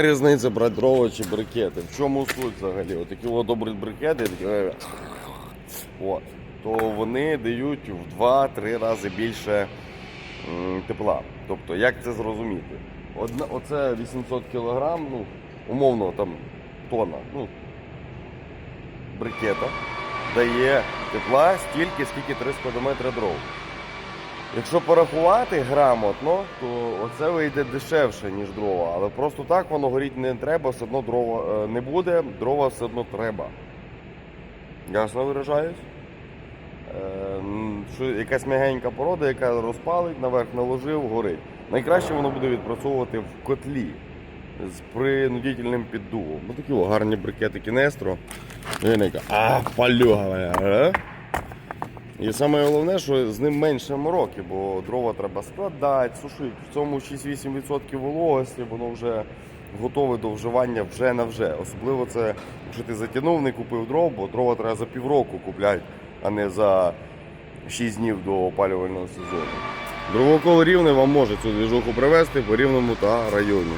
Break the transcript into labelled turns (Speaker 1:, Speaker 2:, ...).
Speaker 1: Різниця брати дрова чи брикети. В чому суть взагалі? Отакі от добрі брикети, такі, е, от, то вони дають в 2-3 рази більше тепла. Тобто, як це зрозуміти? Одна, оце 800 кг, ну, умовно там тонна, ну, брикета дає тепла стільки, скільки 3 складометри дров. Якщо порахувати грамотно, то оце вийде дешевше, ніж дрова. Але просто так воно горіти не треба, все одно дрова е, не буде, дрова все одно треба. Ясно виражаюсь? Е, якась м'ягенька порода, яка розпалить, наверх наложив, горить. Найкраще воно буде відпрацьовувати в котлі з принудительним піддувом. Ну такі о, гарні брикети кінестро. А, палюга, а? І саме головне, що з ним менше мороки, бо дрова треба складати, сушити. В цьому 6-8% вологості, воно вже готове до вживання вже на вже. Особливо це, якщо ти затягнув, не купив дров, бо дрова треба за півроку купляти, а не за 6 днів до опалювального сезону. Дровокол рівне вам може цю двіжуху привезти по рівному та районі.